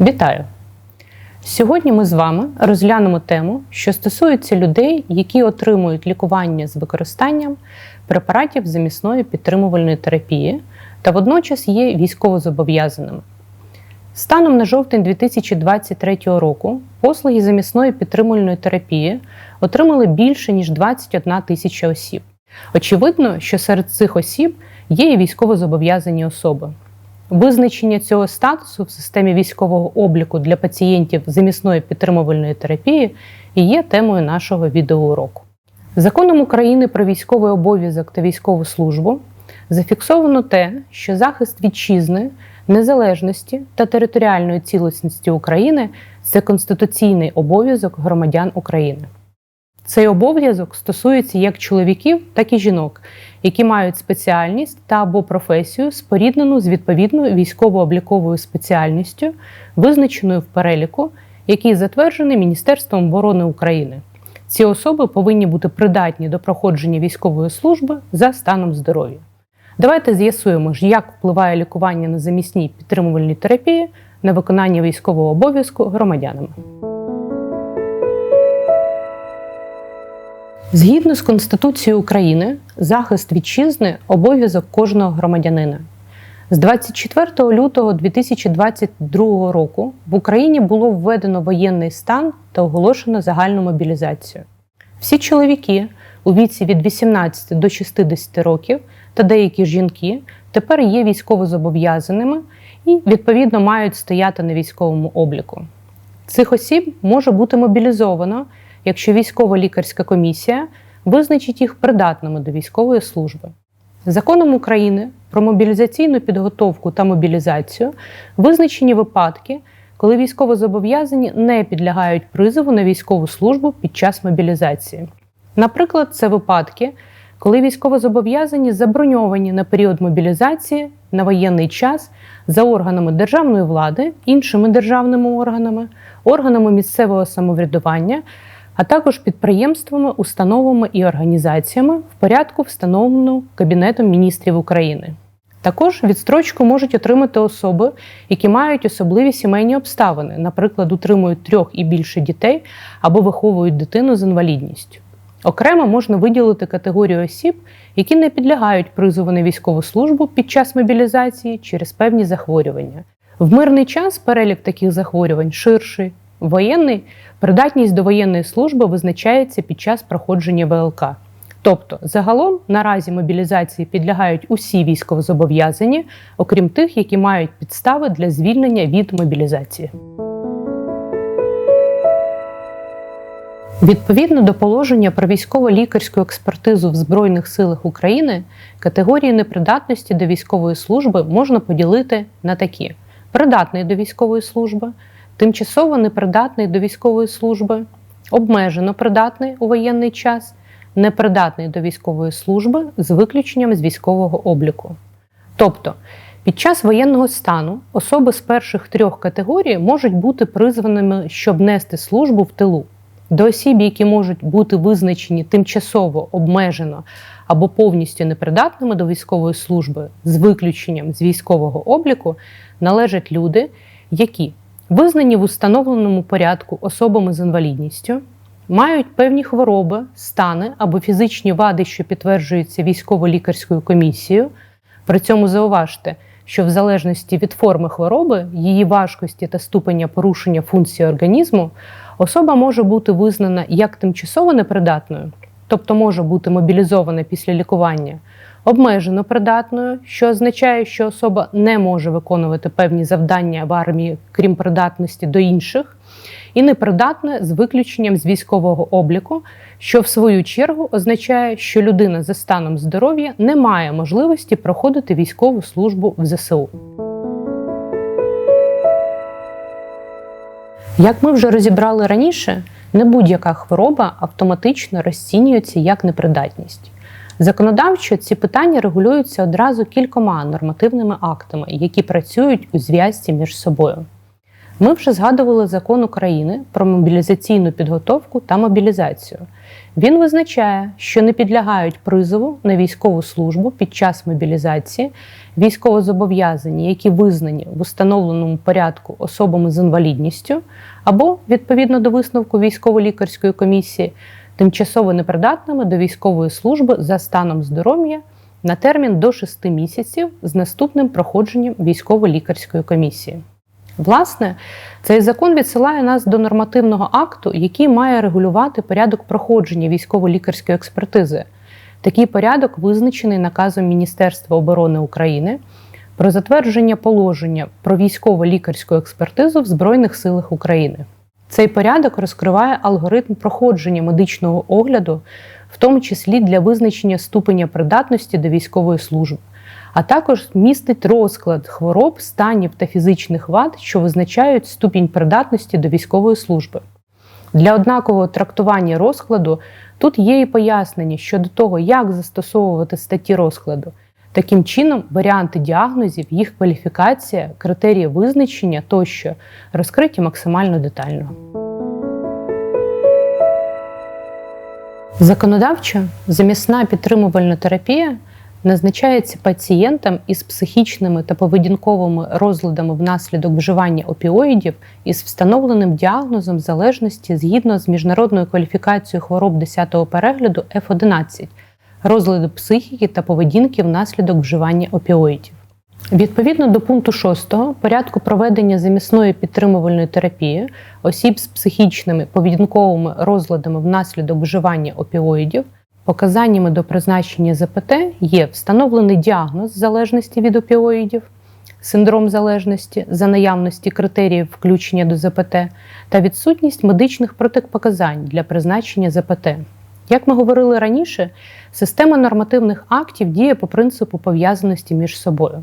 Вітаю! Сьогодні ми з вами розглянемо тему, що стосується людей, які отримують лікування з використанням препаратів замісної підтримувальної терапії та водночас є військовозобов'язаними. Станом на жовтень 2023 року послуги замісної підтримувальної терапії отримали більше ніж 21 тисяча осіб. Очевидно, що серед цих осіб є і військовозобов'язані особи. Визначення цього статусу в системі військового обліку для пацієнтів замісної підтримувальної терапії є темою нашого відеоуроку. Законом України про військовий обов'язок та військову службу зафіксовано те, що захист вітчизни, незалежності та територіальної цілісності України це конституційний обов'язок громадян України. Цей обов'язок стосується як чоловіків, так і жінок, які мають спеціальність та або професію, споріднену з відповідною військово-обліковою спеціальністю, визначеною в переліку, який затверджений Міністерством оборони України. Ці особи повинні бути придатні до проходження військової служби за станом здоров'я. Давайте з'ясуємо ж, як впливає лікування на замісній підтримувальній терапії на виконання військового обов'язку громадянами. Згідно з Конституцією України, захист вітчизни обов'язок кожного громадянина. З 24 лютого 2022 року в Україні було введено воєнний стан та оголошено загальну мобілізацію. Всі чоловіки у віці від 18 до 60 років та деякі жінки тепер є військовозобов'язаними і відповідно мають стояти на військовому обліку. Цих осіб може бути мобілізовано якщо військова лікарська комісія визначить їх придатними до військової служби. Законом України про мобілізаційну підготовку та мобілізацію визначені випадки, коли військовозобов'язані не підлягають призову на військову службу під час мобілізації. Наприклад, це випадки, коли військовозобов'язані заброньовані на період мобілізації на воєнний час за органами державної влади, іншими державними органами, органами місцевого самоврядування а також підприємствами, установами і організаціями в порядку, встановленому Кабінетом міністрів України. Також відстрочку можуть отримати особи, які мають особливі сімейні обставини, наприклад, утримують трьох і більше дітей або виховують дитину з інвалідністю. Окремо можна виділити категорію осіб, які не підлягають призову на військову службу під час мобілізації через певні захворювання. В мирний час перелік таких захворювань ширший, Воєнний придатність до воєнної служби визначається під час проходження ВЛК. Тобто, загалом наразі мобілізації підлягають усі військовозобов'язані, окрім тих, які мають підстави для звільнення від мобілізації. Відповідно до положення про військово-лікарську експертизу в Збройних силах України категорії непридатності до військової служби можна поділити на такі: придатний до військової служби, тимчасово непридатний до військової служби, обмежено придатний у воєнний час, непридатний до військової служби з виключенням з військового обліку. Тобто, під час воєнного стану особи з перших трьох категорій можуть бути призваними, щоб нести службу в тилу. До осіб, які можуть бути визначені тимчасово обмежено або повністю непридатними до військової служби з виключенням з військового обліку, належать люди, які визнані в установленому порядку особами з інвалідністю, мають певні хвороби, стани або фізичні вади, що підтверджуються військово-лікарською комісією. При цьому зауважте, що в залежності від форми хвороби, її важкості та ступеня порушення функції організму, особа може бути визнана як тимчасово непридатною, тобто може бути мобілізована після лікування обмежено придатною, що означає, що особа не може виконувати певні завдання в армії, крім придатності до інших, і непридатна з виключенням з військового обліку, що в свою чергу означає, що людина за станом здоров'я не має можливості проходити військову службу в ЗСУ. Як ми вже розібрали раніше, не будь-яка хвороба автоматично розцінюється як непридатність. Законодавчо ці питання регулюються одразу кількома нормативними актами, які працюють у зв'язці між собою. Ми вже згадували закон України про мобілізаційну підготовку та мобілізацію. Він визначає, що не підлягають призову на військову службу під час мобілізації військовозобов'язані, які визнані в установленому порядку особами з інвалідністю, або відповідно до висновку військово-лікарської комісії, тимчасово непридатними до військової служби за станом здоров'я на термін до 6 місяців з наступним проходженням військово-лікарської комісії. Власне, цей закон відсилає нас до нормативного акту, який має регулювати порядок проходження військово-лікарської експертизи. Такий порядок визначений наказом Міністерства оборони України про затвердження положення про військово-лікарську експертизу в Збройних силах України. Цей порядок розкриває алгоритм проходження медичного огляду, в тому числі для визначення ступеня придатності до військової служби а також містить розклад хвороб, станів та фізичних вад, що визначають ступінь придатності до військової служби. Для однакового трактування розкладу тут є і пояснення щодо того, як застосовувати статті розкладу. Таким чином, варіанти діагнозів, їх кваліфікація, критерії визначення тощо розкриті максимально детально. Законодавчо замісна підтримувальна терапія назначається пацієнтам із психічними та поведінковими розладами внаслідок вживання опіоїдів із встановленим діагнозом залежності згідно з міжнародною кваліфікацією хвороб 10-го перегляду F11 розлади психіки та поведінки внаслідок вживання опіоїдів. Відповідно до пункту 6 порядку проведення замісної підтримувальної терапії осіб з психічними поведінковими розладами внаслідок вживання опіоїдів. Показаннями до призначення ЗПТ є встановлений діагноз залежності від опіоїдів, синдром залежності за наявності критеріїв включення до ЗПТ та відсутність медичних протипоказань для призначення ЗПТ. Як ми говорили раніше, система нормативних актів діє по принципу пов'язаності між собою.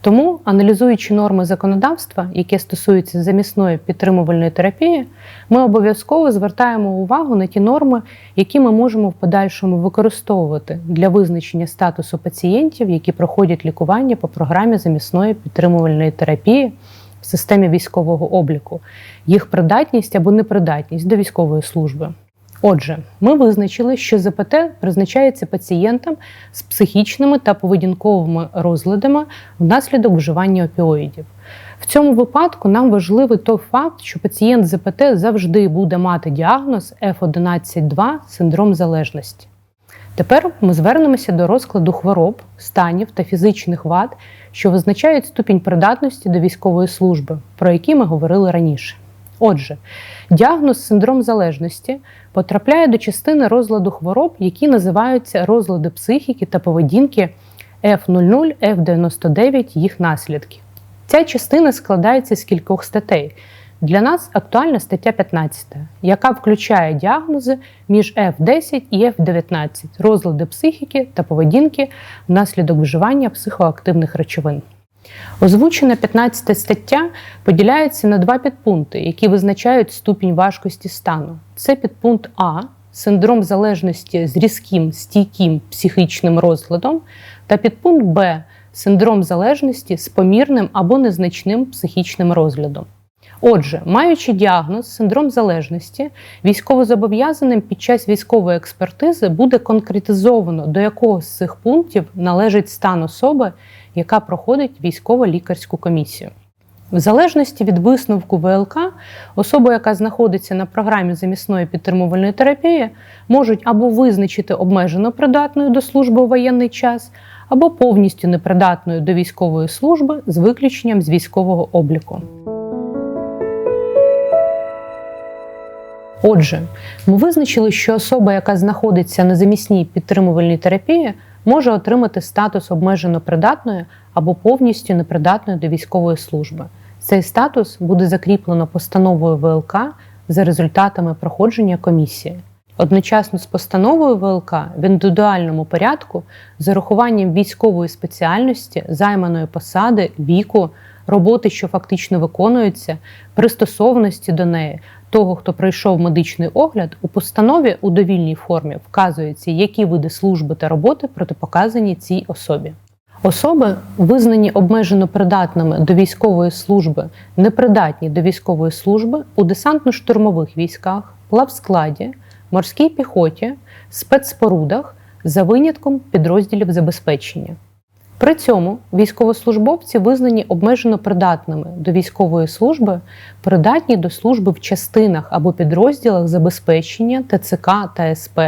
Тому, аналізуючи норми законодавства, які стосуються замісної підтримувальної терапії, ми обов'язково звертаємо увагу на ті норми, які ми можемо в подальшому використовувати для визначення статусу пацієнтів, які проходять лікування по програмі замісної підтримувальної терапії в системі військового обліку, їх придатність або непридатність до військової служби. Отже, ми визначили, що ЗПТ призначається пацієнтам з психічними та поведінковими розладами внаслідок вживання опіоїдів. В цьому випадку нам важливий той факт, що пацієнт ЗПТ завжди буде мати діагноз F11.2 синдром залежності. Тепер ми звернемося до розкладу хвороб, станів та фізичних вад, що визначають ступінь придатності до військової служби, про які ми говорили раніше. Отже, діагноз синдром залежності потрапляє до частини розладу хвороб, які називаються розлади психіки та поведінки F00, F99, їх наслідки. Ця частина складається з кількох статей. Для нас актуальна стаття 15, яка включає діагнози між F10 і F19, розлади психіки та поведінки внаслідок вживання психоактивних речовин. Озвучена 15 стаття поділяється на два підпункти, які визначають ступінь важкості стану. Це підпункт А, синдром залежності з різким стійким психічним розладом, та підпункт Б, синдром залежності з помірним або незначним психічним розглядом. Отже, маючи діагноз, синдром залежності, військовозобов'язаним під час військової експертизи буде конкретизовано, до якого з цих пунктів належить стан особи, яка проходить військово-лікарську комісію. В залежності від висновку ВЛК, особа, яка знаходиться на програмі замісної підтримувальної терапії, можуть або визначити обмежено придатною до служби у воєнний час, або повністю непридатною до військової служби з виключенням з військового обліку. Отже, ми визначили, що особа, яка знаходиться на замісній підтримувальній терапії, може отримати статус обмежено придатної або повністю непридатної до військової служби. Цей статус буде закріплено постановою ВЛК за результатами проходження комісії. Одночасно з постановою ВЛК в індивідуальному порядку з урахуванням військової спеціальності, займаної посади, віку, роботи, що фактично виконуються, пристосованості до неї, того, хто пройшов медичний огляд, у постанові у довільній формі вказується, які види служби та роботи протипоказані цій особі. Особи, визнані обмежено придатними до військової служби, непридатні до військової служби у десантно-штурмових військах, плавскладі, морській піхоті, спецспорудах за винятком підрозділів забезпечення. При цьому військовослужбовці визнані обмежено придатними до військової служби, придатні до служби в частинах або підрозділах забезпечення ТЦК та СП,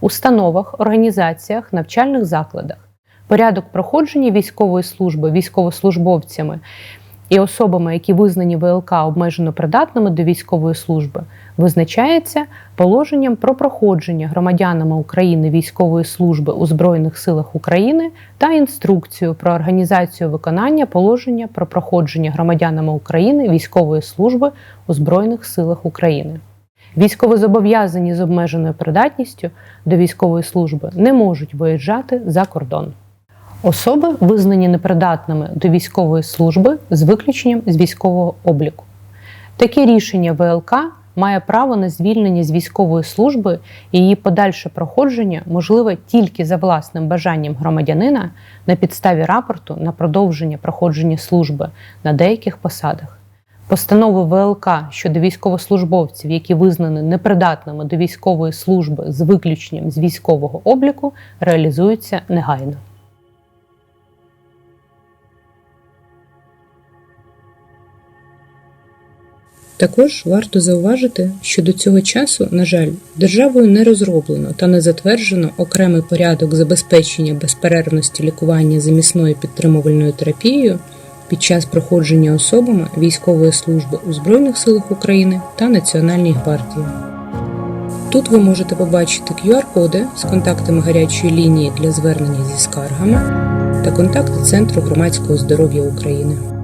установах, організаціях, навчальних закладах. Порядок проходження військової служби військовослужбовцями і особами, які визнані ВЛК обмежено придатними до військової служби, визначається положенням про проходження громадянами України військової служби у Збройних силах України та інструкцію про організацію виконання положення про проходження громадянами України військової служби у Збройних силах України. Військовозобов'язані з обмеженою придатністю до військової служби не можуть виїжджати за кордон. Особи визнані непридатними до військової служби з виключенням з військового обліку. Таке рішення ВЛК має право на звільнення з військової служби і її подальше проходження можливе тільки за власним бажанням громадянина на підставі рапорту на продовження проходження служби на деяких посадах. Постанови ВЛК щодо військовослужбовців, які визнані непридатними до військової служби з виключенням з військового обліку, реалізуються негайно. Також варто зауважити, що до цього часу, на жаль, державою не розроблено та не затверджено окремий порядок забезпечення безперервності лікування замісною підтримувальною терапією під час проходження особами військової служби у Збройних силах України та Національній гвардії. Тут ви можете побачити QR-коди з контактами гарячої лінії для звернення зі скаргами та контакти Центру громадського здоров'я України.